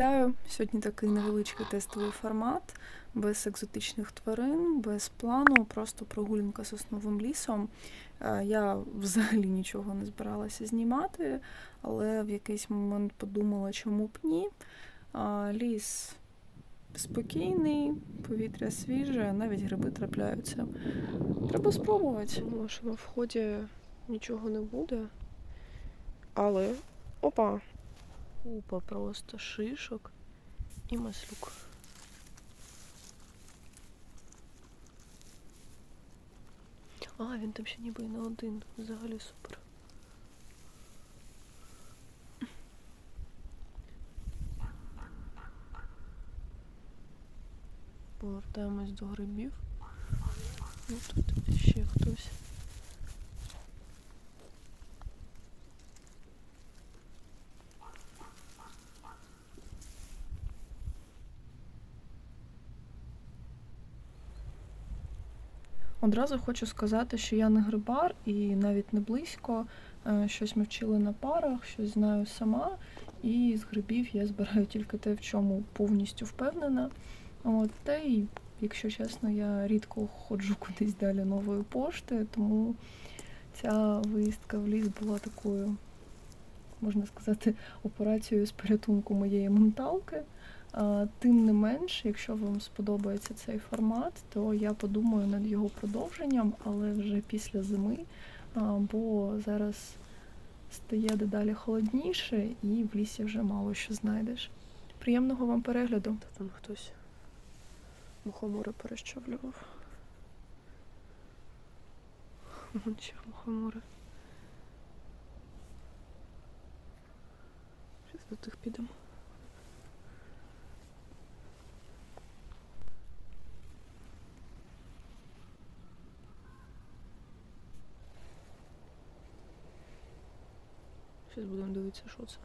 Вітаю! Сьогодні такий невеличкий тестовий формат, без екзотичних тварин, без плану, просто прогулянка сосновим лісом. Е, Я взагалі нічого не збиралася знімати, але в якийсь момент подумала, чому б ні. Ліс спокійний, повітря свіже, навіть гриби трапляються. Треба спробувати. Думала, що на вході нічого не буде. Але. Опа! Купа просто шишок і маслюк. А, він там ще ніби і не один. Взагалі супер. Повертаємось до грибів. Ну, тут ще хтось. Одразу хочу сказати, що я не грибар і навіть не близько. Е, Щось ми вчили на парах, щось знаю сама. І з грибів я збираю тільки те, в чому повністю впевнена. От, та й, якщо чесно, я рідко ходжу кудись далі нової пошти, тому ця виїздка в ліс була такою, можна сказати, операцією з порятунку моєї менталки. А, Тим не менш, якщо вам сподобається цей формат, то я подумаю над його продовженням, але вже після зими, бо зараз стає дедалі холодніше і в лісі вже мало що знайдеш. Приємного вам перегляду. Та там хтось мухомори перещавлював. Вон ще мухомори. Зараз до тих підемо. Зараз будемо дивитися, що це.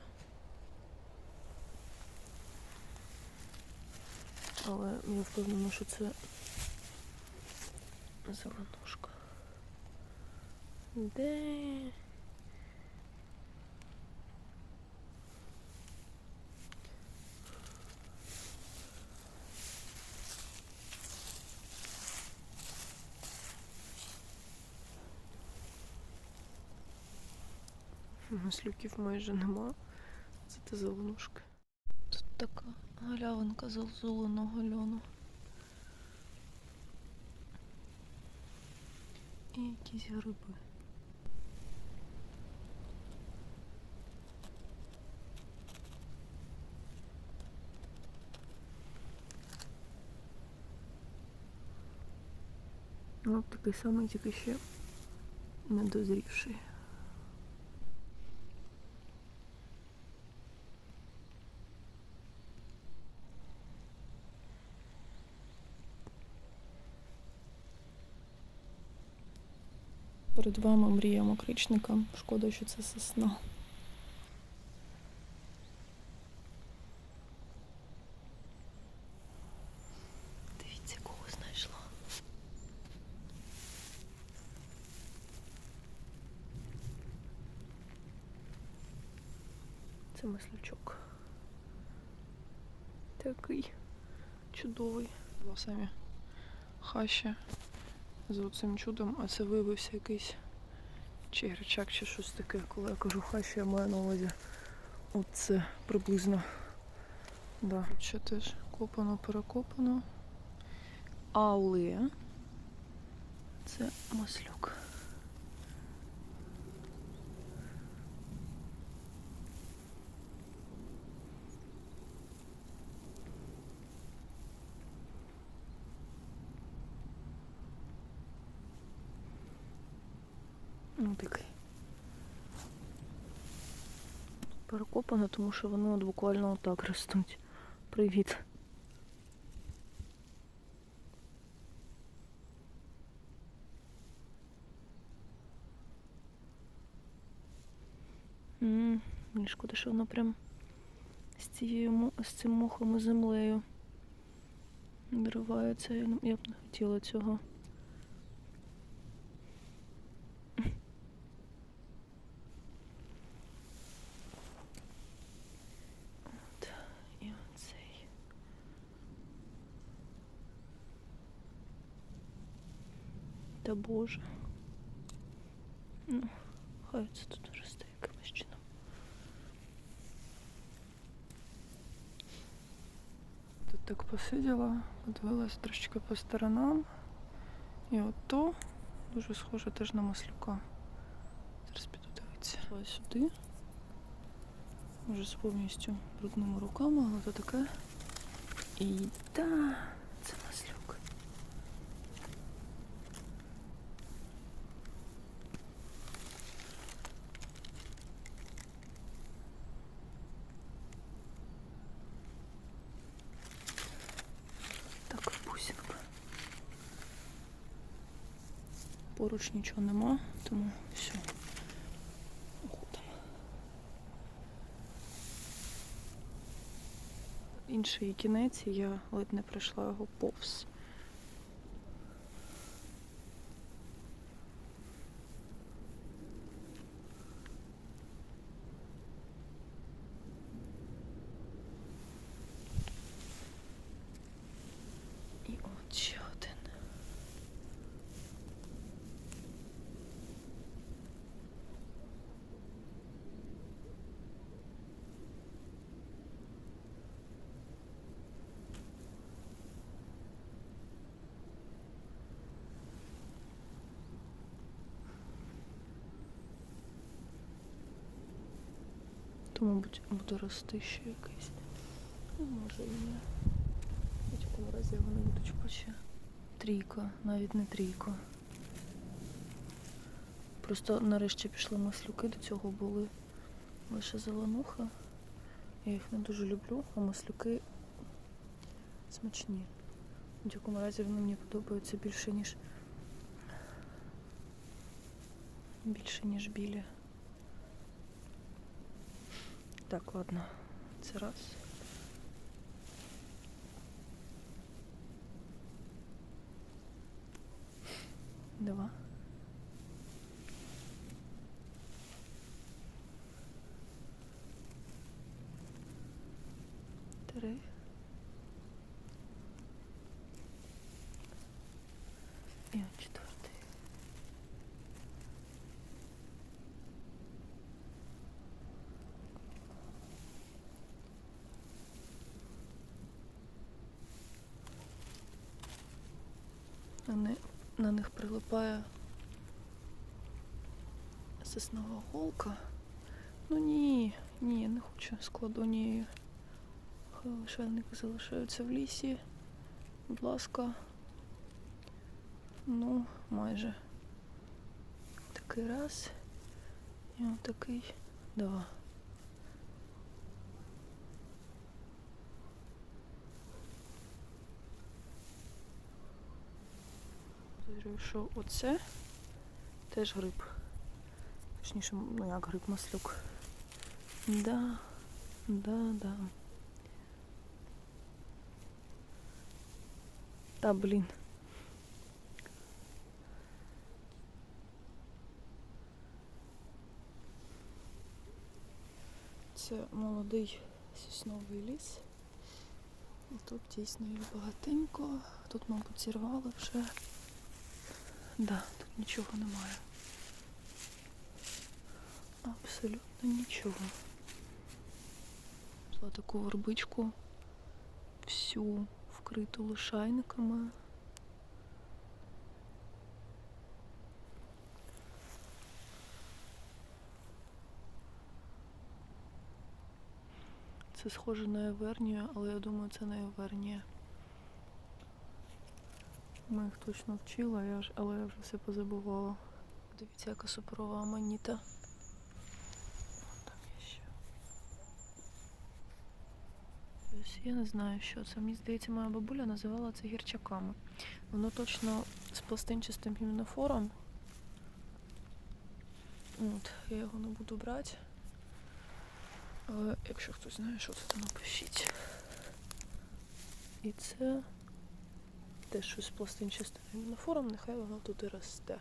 Але я впевнена, що це зеленушка. Де? Маслюків майже нема. Це та зеленушка. Тут така галявинка зазуленого льону. І якісь гриби. От такий самий, тільки ще недозрівший. Перед вами мрія мокричника. Шкода, що це сосна. Дивіться, кого знайшла. Це маслячок. Такий чудовий. Самі хаща за цим чудом, а це виявився якийсь чигричак чи щось таке. Коли я кажу хай що я маю на увазі. Оце приблизно. Да. Ще теж копано, перекопано. Але це маслюк. Ну, такий. Перекопано, тому що вони от буквально отак ростуть. Привіт. М, Мені шкода, що воно прям з цією з цим мохом і землею виривається. Я б не хотіла цього. От, і от. Боже. Ну, хай це тут росте якимось чином. Тут так посиділа, подивилась трошечки по сторонам. І от то дуже схоже теж на маслюка. Зараз піду дивитися. Ось сюди. Вже з повністю брудними руками, але то таке. І да, це маслюк. Так, бусинка. Поруч нічого нема, тому все. Уходимо. Інший кінець, я ледь не пройшла його повз. І от ще один. То, мабуть, буде рости ще якийсь. Ну, може і ні. В будь-якому разі його не буду чіпати ще. Трійка, навіть не трійка. Просто нарешті пішли маслюки, до цього були лише зеленуха. Я їх не дуже люблю, а маслюки смачні. В будь-якому разі вони мені подобаються більше, ніж більше, ніж білі. Так, ладно. Це раз. Два. Три. І от Вони, на них прилипає соснова голка. Ну ні, ні, я не хочу складу ні. Хай лишайники залишаються в лісі. Будь ласка. Ну, майже. Такий раз. І отакий два. Підозрюю, що оце теж гриб. Точніше, ну як гриб маслюк. Да, да, да. Та блін. Це молодий сосновий ліс. І тут дійсно їх багатенько. Тут, мабуть, зірвали вже. Да, тут нічого немає. Абсолютно нічого. Взяла таку вербичку, всю вкриту лишайниками. Це схоже на Евернію, але я думаю, це не Евернія. Ми їх точно вчила, я ж, але я вже все позабувала. Дивіться, яка суперова аманіта. Я не знаю, що це. Мені здається, моя бабуля називала це гірчаками. Воно точно з пластинчастим гімнофором. От, я його не буду брати. Але якщо хтось знає, що це, то напишіть. І це теж щось пластинчасте на гімнофором, нехай воно тут і росте.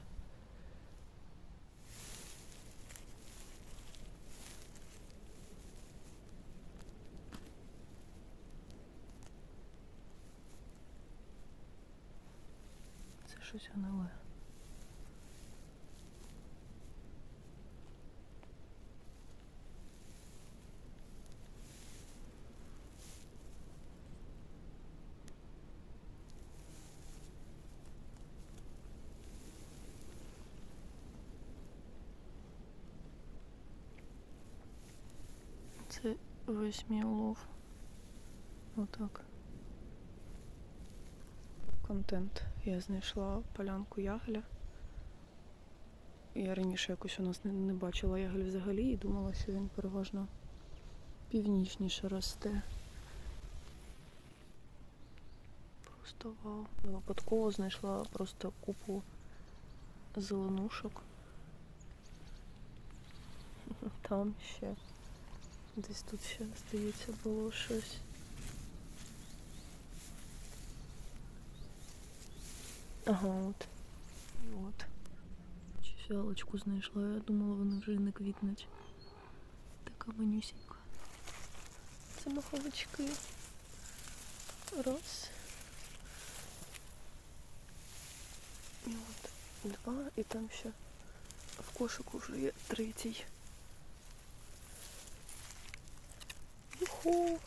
Це щось гниле. Весь мій улов. Отак. Контент. Я знайшла полянку ягля. Я раніше якось у нас не, не бачила ягель взагалі і думала, що він переважно північніше росте. Просто вау. Випадково знайшла просто купу зеленушок. Там ще. Десь тут ще, здається, було щось. Ага, от. От. Чи фіалочку знайшла, я думала, вони вже не квітнуть. Така манюсінька. Це маховички. Раз. І от два, і там ще в кошику вже є третій. 呼